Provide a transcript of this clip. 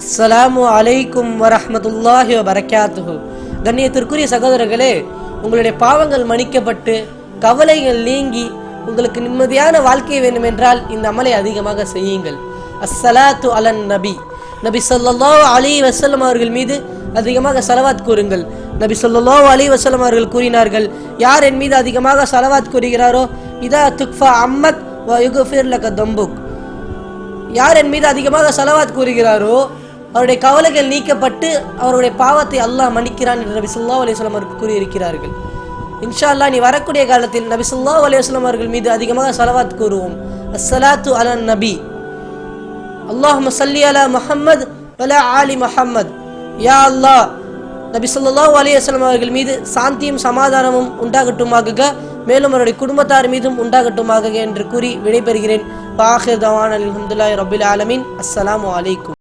அஸ்ஸலாமு அலைக்கும் வரஹ்மத்துல்லாஹி வபரகாத்துஹு கண்ணியத்திற்குரிய சகோதரர்களே உங்களுடைய பாவங்கள் மன்னிக்கப்பட்டு கவலைகள் நீங்கி உங்களுக்கு நிம்மதியான வாழ்க்கை வேண்டும் என்றால் இந்த அமலை அதிகமாக செய்யுங்கள். அஸ்ஸலாத்து அலன் நபி. நபி சொல்லல்லோ அலி வசல்லம் அவர்கள் மீது அதிகமாக சலவாத் கூறுங்கள். நபி சொல்லல்லோ அலி வஸல்லம் அவர்கள் கூறினார்கள் யார் என் மீது அதிகமாக சலவாத் கூறுகிறாரோ இதா துக்ஃபா அம்மத் வ யுக்ஃபிர் லக தம்புக். யார் என் மீது அதிகமாக செலவாத் கூறுகிறாரோ அவருடைய கவலைகள் நீக்கப்பட்டு அவருடைய பாவத்தை அல்லாஹ் மன்னிக்கிறான் என்று நபி ஸல்லல்லாஹு அலைஹி அவர்கள் கூறியிருக்கிறார்கள். இன்ஷா அல்லாஹ் நீ வரக்கூடிய காலத்தில் நபி ஸல்லல்லாஹு அலைஹி அவர்கள் மீது அதிகமாக சலவாத் கூறுவோம். அஸ்ஸலாத்து அலன் நபி. அல்லாஹ் சல்லி அலா முஹம்மது அலா ஆலி முஹம்மத். யா அல்லாஹ் நபி ஸல்லல்லாஹு அலைஹி அவர்கள் மீது சாந்தியும் சமாதானமும் உண்டாகட்டுமாக மேலும் அவருடைய குடும்பத்தார் மீதும் உண்டாகட்டுமாக என்று கூறி விடைபெறுகிறேன். பாஹிர் தவான் அல்ஹம்துலில்லாஹி ரபுல் ஆலமின். அஸ்லாம் அலைக்கும்.